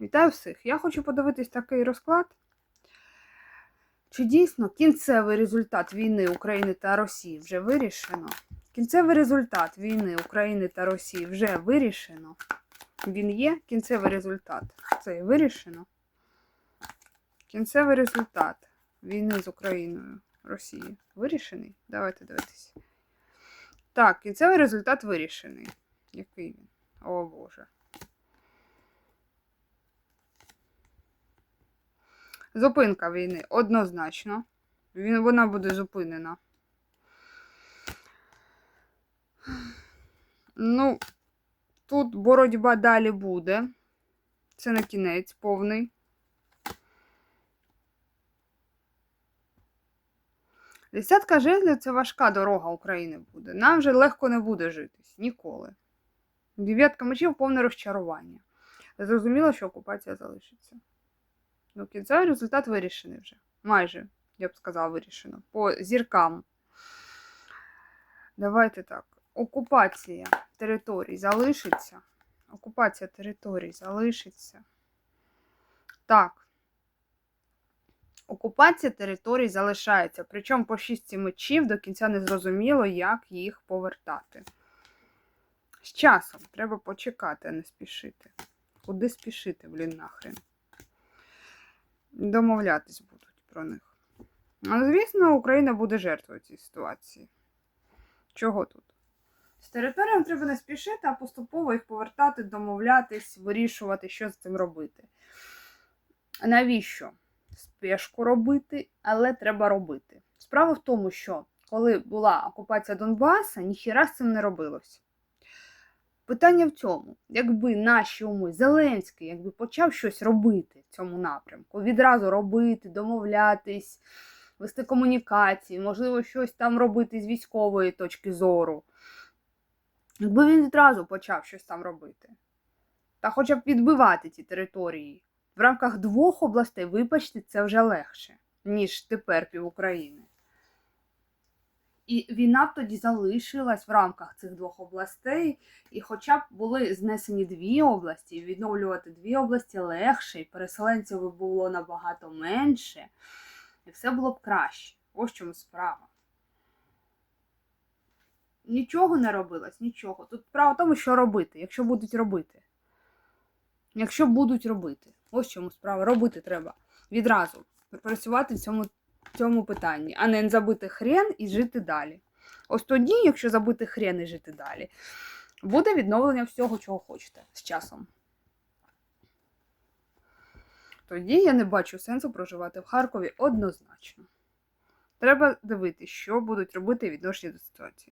Вітаю всіх! Я хочу подивитись такий розклад. Чи дійсно кінцевий результат війни України та Росії вже вирішено? Кінцевий результат війни України та Росії вже вирішено. Він є кінцевий результат. Це і вирішено. Кінцевий результат війни з Україною Росії вирішений? Давайте дивитися. Так, кінцевий результат вирішений. Який він? О Боже. Зупинка війни однозначно. Він, вона буде зупинена. Ну, тут боротьба далі буде. Це не кінець повний. Десятка жезлів це важка дорога України буде. Нам вже легко не буде житись ніколи. Дев'ятка мечів повне розчарування. Зрозуміло, що окупація залишиться. Ну, кінцевий результат вирішений вже. Майже, я б сказала, вирішено. По зіркам. Давайте так. Окупація територій залишиться. Окупація територій залишиться. Так. Окупація територій залишається. Причому по шістці мечів до кінця не зрозуміло, як їх повертати. З часом треба почекати, а не спішити. Куди спішити, блін, нахрен? Домовлятись будуть про них. Але, звісно, Україна буде жертвою цієї ситуації. Чого тут? З територіями треба не спішити, а поступово їх повертати, домовлятись, вирішувати, що з цим робити. Навіщо? Спешку робити, але треба робити. Справа в тому, що коли була окупація Донбаса, ніхіра з цим не робилось. Питання в цьому, якби наші уми, Зеленський, якби почав щось робити в цьому напрямку, відразу робити, домовлятись, вести комунікації, можливо, щось там робити з військової точки зору. Якби він відразу почав щось там робити, та хоча б відбивати ті території в рамках двох областей, вибачте, це вже легше, ніж тепер пів України. І війна тоді залишилась в рамках цих двох областей, і хоча б були знесені дві області, відновлювати дві області легше, і переселенців було набагато менше, і все було б краще. Ось чому справа. Нічого не робилось, нічого. Тут справа в тому, що робити, якщо будуть робити. Якщо будуть робити. Ось чому справа. Робити треба. Відразу. Працювати в цьому цьому питанні, а не забити хрен і жити далі. Ось тоді, якщо забити хрен і жити далі, буде відновлення всього, чого хочете з часом. Тоді я не бачу сенсу проживати в Харкові однозначно. Треба дивитися, що будуть робити відношення до ситуації.